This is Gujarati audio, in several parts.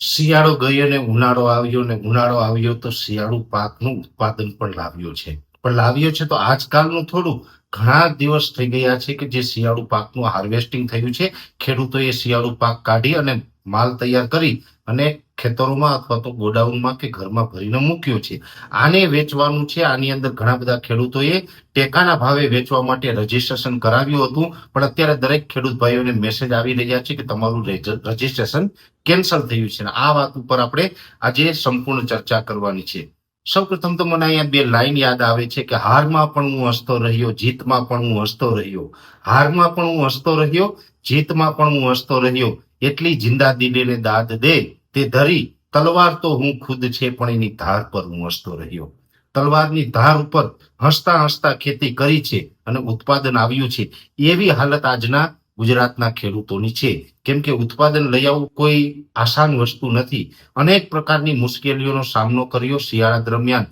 શિયાળો ગયો ને ઉનાળો આવ્યો ને ઉનાળો આવ્યો તો શિયાળુ પાકનું ઉત્પાદન પણ લાવ્યો છે. પણ લાવ્યો છે તો આજકાલનું થોડું ઘણા દિવસ થઈ ગયા છે કે જે શિયાળુ પાકનું હાર્વેસ્ટિંગ થયું છે. ખેડૂતોએ શિયાળુ પાક કાઢી અને માલ તૈયાર કરી અને ખેતરોમાં અથવા તો ગોડાઉનમાં કે ઘરમાં ભરીને મૂક્યો છે. આને વેચવાનું છે. આની અંદર ઘણા બધા ખેડૂતોએ ટેકાના ભાવે વેચવા માટે રજીસ્ટ્રેશન કરાવ્યું હતું. પણ અત્યારે દરેક ખેડૂત ભાઈઓને મેસેજ આવી રહ્યા છે કે તમારું રજીસ્ટ્રેશન કેન્સલ થયું છે. આ વાત ઉપર આપણે આજે સંપૂર્ણ ચર્ચા કરવાની છે. સૌપ્રથમ તો મને અહીંયા બે લાઈન યાદ આવે છે કે હારમાં પણ હું હસતો રહ્યો, જીતમાં પણ હું હસતો રહ્યો. હારમાં પણ હું હસતો રહ્યો, જીતમાં પણ હું હસતો રહ્યો. એટલી જિંદા દિલીને દાદ દે. તે ધરી, તલવાર તો હું ખુદ છે, પણ એની ધાર પર હું હસતો રહ્યો. તલવારની ધાર ઉપર હસતા હસતા ખેતી કરી છે અને ઉત્પાદન આવ્યું છે. એવી હાલત આજના ગુજરાતના ખેડૂતોની છે. કેમ કે ઉત્પાદન લઈ આવવું કોઈ આસાન વસ્તુ નથી. અનેક પ્રકારની મુશ્કેલીઓનો સામનો કર્યો શિયાળા દરમિયાન.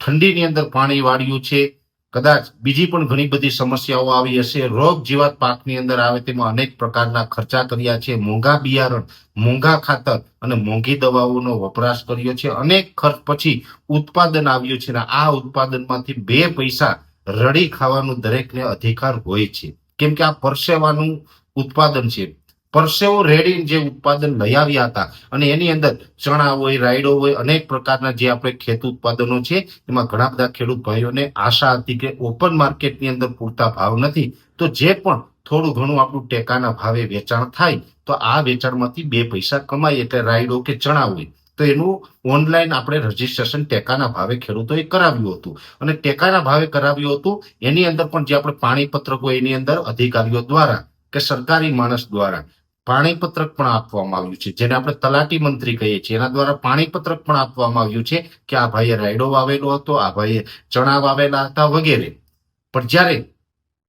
ઠંડીની અંદર પાણી વાળ્યું છે કદાચ બીજી પણ ઘણી બધી સમસ્યાઓ આવી હશે. રોગ જીવાત પાકની અંદર આવે તેમાં અનેક પ્રકારના ખર્ચા કર્યા છે. મોંઘા બિયારણ, મોંઘા ખાતર અને મોંઘી દવાઓનો વપરાશ કર્યો છે. અનેક ખર્ચ પછી ઉત્પાદન આવ્યું છે અને આ ઉત્પાદનમાંથી બે પૈસા રડી ખાવાનું દરેકને અધિકાર હોય છે. કેમ કે આ પરસેવાનું ઉત્પાદન છે. પરસેવો રેડીને જે ઉત્પાદન લઈ આવ્યા હતા અને એની અંદર ચણા હોય, રાયડો હોય, અનેક પ્રકારના જે આપણે ખેત ઉત્પાદનો છે, એમાં ઘણા બધા ખેડૂત ભાઈઓને આશા હતી કે ઓપન માર્કેટની અંદર પૂરતા ભાવ નથી. તો જે પણ થોડું ઘણું આપણું ટેકાના ભાવે વેચાણ થાય, તો આ વેચાણમાંથી બે પૈસા કમાય, એટલે રાયડો કે ચણા હોય. તો એનું ઓનલાઈન આપણે રજીસ્ટ્રેશન ટેકાના ભાવે ખેડૂતોએ કરાવ્યું હતું. અને ટેકાના ભાવે કરાવ્યું હતું, એની અંદર પણ જે આપણે પાણી પત્રક હોય એની અંદર અધિકારીઓ દ્વારા કે સરકારી માણસ દ્વારા પાણીપત્રક પણ આપવામાં આવ્યું છે, જેને આપણે તલાટી મંત્રી કહીએ છીએ. એના દ્વારા પાણીપત્રક પણ આપવામાં આવ્યું છે કે આ ભાઈએ રાયડો વાવેલો હતો, આ ભાઈએ ચણા વાવેલા હતા વગેરે. પણ જ્યારે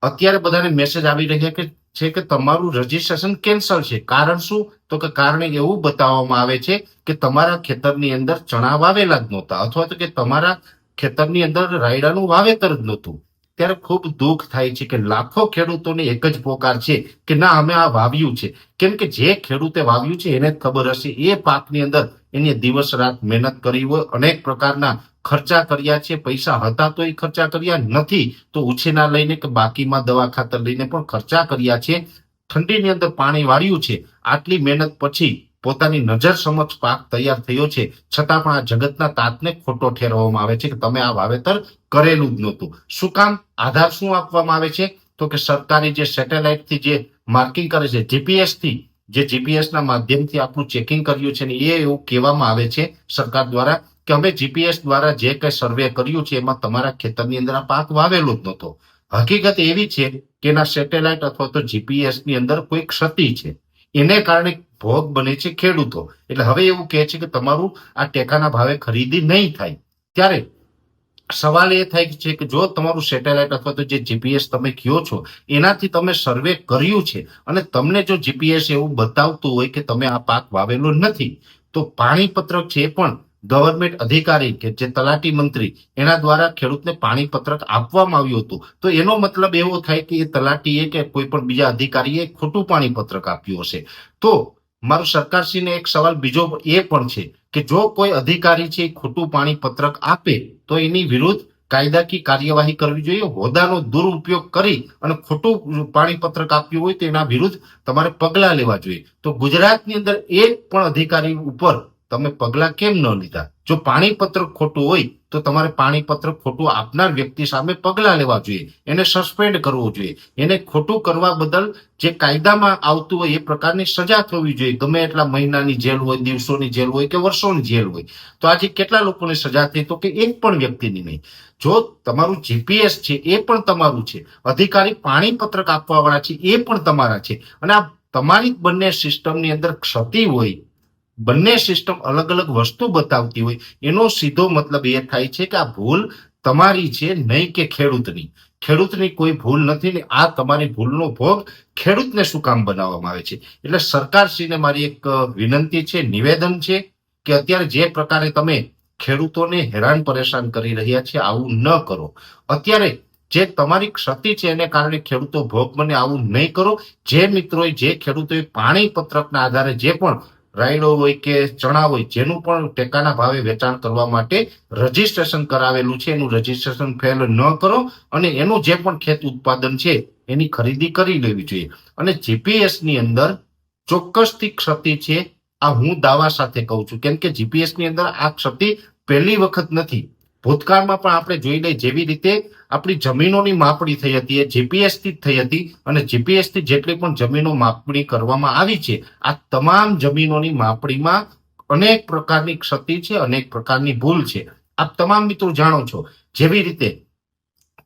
અત્યારે બધાને મેસેજ આવી રહ્યા કે, છે કે તમારું રજીસ્ટ્રેશન કેન્સલ છે. કારણ શું? તો કે કારણ એવું બતાવવામાં આવે છે કે તમારા ખેતરની અંદર ચણા વાવેલા જ નહોતા, અથવા તો કે તમારા ખેતરની અંદર રાયડાનું વાવેતર જ નહોતું. ત્યારે ખૂબ દુઃખ થાય છે કે લાખો ખેડૂતોને એક જ પોકાર છે કે ના, અમે આ વાવ્યું છે. કેમ કે જે ખેડૂતે વાવ્યું છે એને ખબર હશે. એ પાકની અંદર એને દિવસ રાત મહેનત કરી હોય, અનેક પ્રકારના ખર્ચા કર્યા છે. પૈસા હતા તો એ ખર્ચા કર્યા, નથી તો ઉછેના લઈને કે બાકીમાં દવા ખાતર લઈને પણ ખર્ચા કર્યા છે. ઠંડીની અંદર પાણી વાળ્યું છે. આટલી મહેનત પછી પોતાની નજર સમક્ષ પાક તૈયાર થયો છે. છતાં પણ આ જગતના તાતને ખોટો ઠેરવવામાં આવે છે કે તમે આ વાવેતર કરેલું જ નહોતું. શું કામ આધાર શું આપવામાં આવે છે? તો કે સરકારી જે સેટેલાઇટથી જે માર્કિંગ કરે છે જીપીએસથી જે જીપીએસ ના માધ્યમથી આપણું ચેકિંગ કર્યું છે ને એ એવું કહેવામાં આવે છે સરકાર દ્વારા કે અમે જીપીએસ દ્વારા જે કઈ સર્વે કર્યું છે એમાં તમારા ખેતરની અંદર આ પાક વાવેલો જ નહોતો. હકીકત એવી છે કે એના સેટેલાઇટ અથવા તો જીપીએસની અંદર કોઈ ક્ષતિ છે. એને કારણે ભોગ બને છે ખેડૂતો. એટલે હવે એવું કહે છે કે તમારું આ ટેકાના ભાવે ખરીદી નહીં થાય. ત્યારે સવાલ એ થાય છે કે જો તમારું સેટેલાઇટ અથવા તો જે જીપીએસ તમે કયો છો, એનાથી તમે સર્વે કર્યું છે અને તમને જો જીપીએસ એવું બતાવતું હોય કે તમે આ પાક વાવેલો નથી, તો પાણીપત્રક છે પણ ગવર્મેન્ટ અધિકારી કે જે તલાટી મંત્રી, એના દ્વારા ખેડૂતને પાણીપત્રક આપવામાં આવ્યું હતું. તો એનો મતલબ એવો થાય કે એ તલાટીએ કે કોઈ પણ બીજા અધિકારીએ ખોટું પાણીપત્રક આપ્યું હશે. તો મારું સરકારશ્રીને એક સવાલ બીજો એ પણ છે કે જો કોઈ અધિકારી છે, ખોટું પાણી પત્રક આપે, તો એની વિરુદ્ધ કાયદાકીય કાર્યવાહી કરવી જોઈએ? હોદ્દાનો દુરુપયોગ કરી અને ખોટું પાણી પત્રક આપ્યું હોય તો એના વિરુદ્ધ તમારે પગલાં લેવા જોઈએ. તો ગુજરાતની અંદર એક પણ અધિકારી ઉપર તમે પગલા કેમ ન લીધા? જો પાણીપત્ર ખોટું હોય, તો તમારે પાણીપત્ર ખોટું આપનાર વ્યક્તિ સામે પગલા લેવા જોઈએ. એને સસ્પેન્ડ કરવો જોઈએ. એને ખોટું કરવા બદલ જે કાયદામાં આવતું હોય, એ પ્રકારની સજા થવી જોઈએ. ગમે એટલા મહિનાની જેલ હોય, દિવસોની જેલ હોય કે વર્ષોની જેલ હોય. તો આજે કેટલા લોકોને સજા થઈ? તો કે એક પણ વ્યક્તિની નહીં. જો તમારું જીપીએસ છે, એ પણ તમારું છે. અધિકારી પાણીપત્રક આપવાવાળા છે, એ પણ તમારા છે. અને આ તમારી બંને સિસ્ટમની અંદર ક્ષતિ હોય બંને સિસ્ટમ અલગ અલગ વસ્તુ બતાવતી હોય, એનો સીધો મતલબ એ થાય છે કે આ ભૂલ તમારી છે નહીં કે ખેડૂતની. ખેડૂતની કોઈ ભૂલ નથી ને આ તમારી ભૂલનો ભોગ ખેડૂતને શું કામ બનાવવામાં આવે છે? એટલે સરકારશ્રીને મારી એક વિનંતી છે, નિવેદન છે કે અત્યારે જે પ્રકારે તમે ખેડૂતોને હેરાન પરેશાન કરી રહ્યા છે, આવું ન કરો. અત્યારે જે તમારી ક્ષતિ છે એને કારણે ખેડૂતો ભોગ બને, આવું નહીં કરો. જે મિત્રોએ, જે ખેડૂતોએ પાણી પત્રકના આધારે જે પણ રાયડો હોય કે ચણા હોય, જેનું પણ ટેકાના ભાવે વેચાણ કરવા માટે રજીસ્ટ્રેશન કરાવેલું છે. એનું રજીસ્ટ્રેશન ફેલ ન કરો અને એનું જે પણ ખેત ઉત્પાદન છે, એની ખરીદી કરી લેવી જોઈએ. અને જીપીએસની અંદર ચોક્કસથી ક્ષતિ છે, આ હું દાવા સાથે કહું છું. કેમ કે જીપીએસની અંદર આ ક્ષતિ પહેલી વખત નથી. ભૂતકાળમાં પણ આપણે જોઈ લઈએ જેવી રીતે આપણી જમીનોની માપણી થઈ હતી, એ જીપીએસથી જ થઈ હતી અને જીપીએસથી જેટલી પણ જમીનો માપણી કરવામાં આવી છે, આ તમામ જમીનોની માપણીમાં અનેક પ્રકારની ક્ષતિ છે, અનેક પ્રકારની ભૂલ છે. આપ તમામ મિત્રો જાણો છો, જેવી રીતે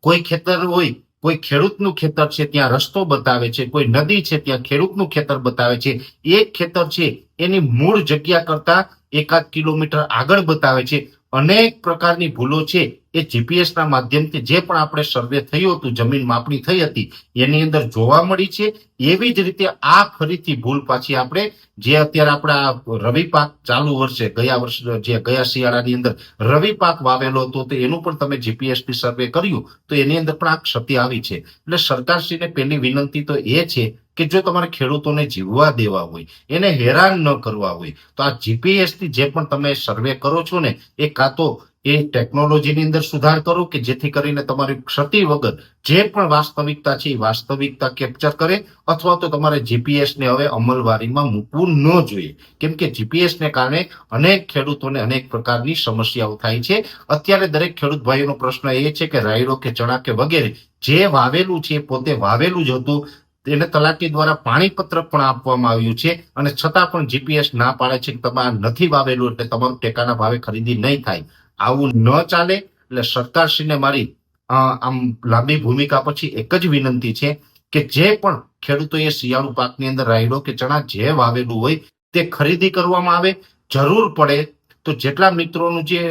કોઈ ખેતર હોય, કોઈ ખેડૂતનું ખેતર છે, ત્યાં રસ્તો બતાવે છે, કોઈ નદી છે, ત્યાં ખેડૂતનું ખેતર બતાવે છે, એક ખેતર છે, એની મૂળ જગ્યા કરતા એકાદ કિલોમીટર આગળ બતાવે છે અનેક પ્રકારની ભૂલો છે એ જીપીએસના માધ્યમથી જે પણ આપણે સર્વે થયું હતું, જમીન માપણી થઈ હતી, એની અંદર જોવા મળી છે. એવી જ રીતે આ ફરીથી ભૂલ પાછી આપણે જે અત્યારે આપણા રવિ પાક ચાલુ વર્ષે, ગયા વર્ષ જે ગયા શિયાળાની અંદર રવિ પાક વાવેલો હતો, તો એનું પણ તમે જીપીએસથી સર્વે કર્યું, તો એની અંદર પણ આ ક્ષતિ આવી છે. એટલે સરકારશ્રીને પહેલી વિનંતી તો એ છે કે જો તમારે ખેડૂતોને જીવવા દેવા હોય, એને હેરાન ન કરવા હોય, તો આ જીપીએસથી જે પણ તમે સર્વે કરો છો ને, એ કાં તો એ ટેકનોલોજીની અંદર સુધાર કરો કે જેથી કરીને તમારી ક્ષતિ વગર જે પણ વાસ્તવિકતા છે, એ વાસ્તવિકતા કેપ્ચર કરે, અથવા તો તમારે જીપીએસ ને હવે અમલવારીમાં મૂકવું ન જોઈએ. કેમ કે જીપીએસ ને કારણે અનેક ખેડૂતોને અનેક પ્રકારની સમસ્યાઓ થાય છે. અત્યારે દરેક ખેડૂત ભાઈઓનો પ્રશ્ન એ છે કે રાયડો કે ચણા કે વગેરે જે વાવેલું છે પોતે વાવેલું જ હતું તેને તલાટી દ્વારા પાણીપત્ર પણ આપવામાં આવ્યું છે અને છતાં પણ જીપીએસ ના પાડે છે કે તમારે નથી વાવેલું એટલે તમારું ટેકાના ભાવે ખરીદી નહીં થાય. આવું ન ચાલે એટલે સરકારશ્રીને મારી આમ લાંબી ભૂમિકા પછી એક જ વિનંતી છે કે જે પણ ખેડૂતોએ શિયાળુ પાકની અંદર રાયડો કે ચણા જે વાવેલું હોય તે ખરીદી કરવામાં આવે, જરૂર પડે તો જેટલા મિત્રોનું જે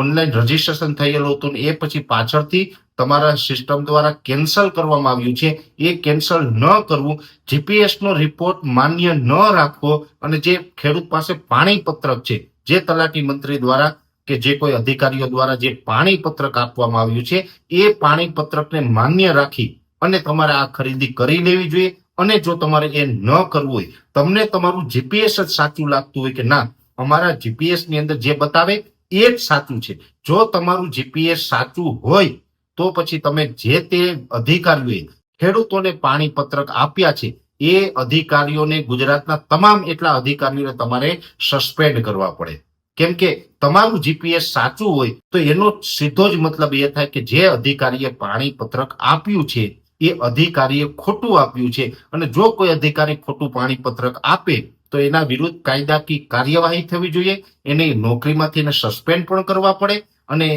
ઓનલાઈન રજીસ્ટ્રેશન થયેલું હતું એ પછી પાછળથી તમારા સિસ્ટમ દ્વારા કેન્સલ કરવામાં આવ્યું છે. એ કેન્સલ ન કરવું જીપીએસનો રિપોર્ટ માન્ય ન રાખવો અને જે ખેડૂત પાસે પાણી પત્રક છે, જે તલાટી મંત્રી દ્વારા કે જે કોઈ અધિકારીઓ દ્વારા જે પાણી પત્રક આપવામાં આવ્યું છે, એ પાણી પત્રકને માન્ય રાખી અને તમારે આ ખરીદી કરી લેવી જોઈએ અને જો તમારે એ ન કરવું હોય, તમને તમારું જીપીએસ જ સાચું લાગતું હોય કે ના, અમારા જીપીએસની અંદર જે બતાવે એ જ સાચું છે. જો તમારું જીપીએસ સાચું હોય તો પછી તમે જે તે અધિકારીઓએ ખેડૂતોને પાણી પત્રક આપ્યા છે, એ અધિકારીઓને ગુજરાતના તમામ એટલા અધિકારીઓને તમારે સસ્પેન્ડ કરવા પડે. કેમ કે તમારું જીપીએસ સાચું હોય, તો એનો સીધો જ મતલબ એ થાય કે જે અધિકારીએ પાણી પત્રક આપ્યું છે, એ અધિકારીએ ખોટું આપ્યું છે. અને જો કોઈ અધિકારી ખોટું પાણી પત્રક આપે, તો એના વિરુદ્ધ કાયદાકીય કાર્યવાહી થવી જોઈએ, એને નોકરીમાંથી એને સસ્પેન્ડ પણ કરવા પડે અને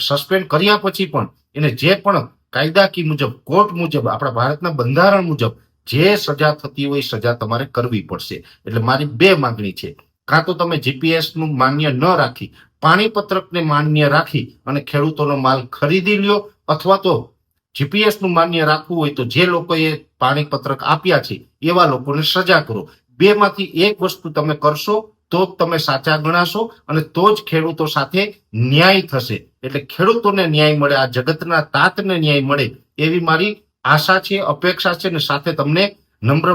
સસ્પેન્ડ કર્યા પછી પણ એને જે પણ કાયદાકી મુજબ કોર્ટ મુજબ, આપણા ભારતના બંધારણ મુજબ જે સજા થતી હોય સજા તમારે કરવી પડશે. એટલે મારી બે માંગણી છે. કાં તો તમે જીપીએસનું માન્ય ન રાખી, પાણીપત્રકને માન્ય રાખી અને ખેડૂતોનો માલ ખરીદી લ્યો, અથવા તો જીપીએસનું માન્ય રાખવું હોય તો જે લોકોએ પાણીપત્રક આપ્યા છે એવા લોકોને સજા કરો. બે માંથી એક વસ્તુ તમે કરશો તો જ તમે સાચા ગણાશો અને તો જ ખેડૂતો સાથે ન્યાય થશે. એટલે ખેડૂતોને ન્યાય મળે, આ જગતના તાતને ન્યાય મળે એવી મારી આશા છે, અપેક્ષા છે ને સાથે તમને નમ્ર,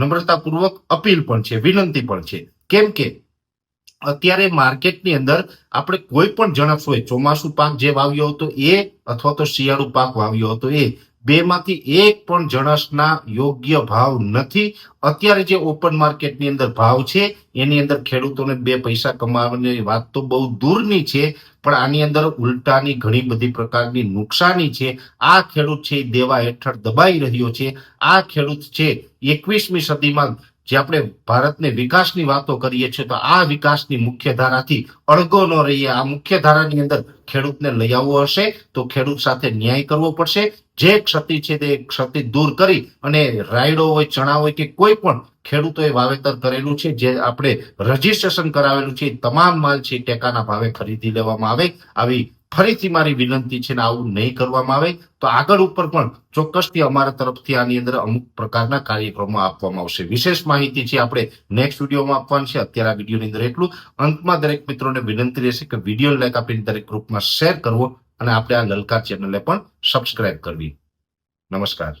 નમ્રતાપૂર્વક અપીલ પણ છે, વિનંતી પણ છે. કેમ કે અત્યારે માર્કેટની અંદર આપણે કોઈ પણ જણસ હોય, ચોમાસું પાક જે વાવ્યો હતો એ અથવા તો શિયાળુ પાક વાવ્યો હતો એ બેમાંથી એક પણ જણસના યોગ્ય ભાવ નથી. અત્યારે જે ઓપન માર્કેટની અંદર ભાવ છે, એની અંદર ખેડૂતોને બે પૈસા કમાવાની વાત તો બહુ દૂરની છે, પણ આની અંદર ઉલટાની ઘણી બધી પ્રકારની નુકસાની છે. આ ખેડૂત છે એ દેવા હેઠળ દબાઈ રહ્યો છે. આ ખેડૂત છે એકવીસમી સદીમાં જે આપણે ભારતને વિકાસની વાતો કરીએ છીએ, તો આ વિકાસની મુખ્ય ધારાથી અળગો ન રહીએ. આ મુખ્ય ધારાની અંદર ખેડૂતને લઈ આવવો હશે, તો ખેડૂત સાથે ન્યાય કરવો પડશે. જે ક્ષતિ છે તે ક્ષતિ દૂર કરી અને રાયડો હોય, ચણા હોય કે કોઈ પણ ખેડૂતોએ વાવેતર કરેલું છે, જે આપણે રજીસ્ટ્રેશન કરાવેલું છે તમામ માલ છે ટેકાના ભાવે ખરીદી લેવામાં આવે. આવી ફરીથી મારી વિનંતી છે ને આવું નહીં કરવામાં આવે તો આગળ ઉપર પણ ચોક્કસથી અમારા તરફથી આની અંદર અમુક પ્રકારના કાર્યક્રમો આપવામાં આવશે. વિશેષ માહિતી છે આપણે નેક્સ્ટ વિડીયોમાં આપવાની છે, અત્યારે આ વિડીયોની અંદર એટલું અંતમાં દરેક મિત્રોને વિનંતી રહેશે કે વીડિયો લાઈક આપીને દરેક ગ્રુપમાં શેર કરવો અને આપણે આ લલકાર ચેનલને પણ સબસ્ક્રાઇબ કરવી. નમસ્કાર.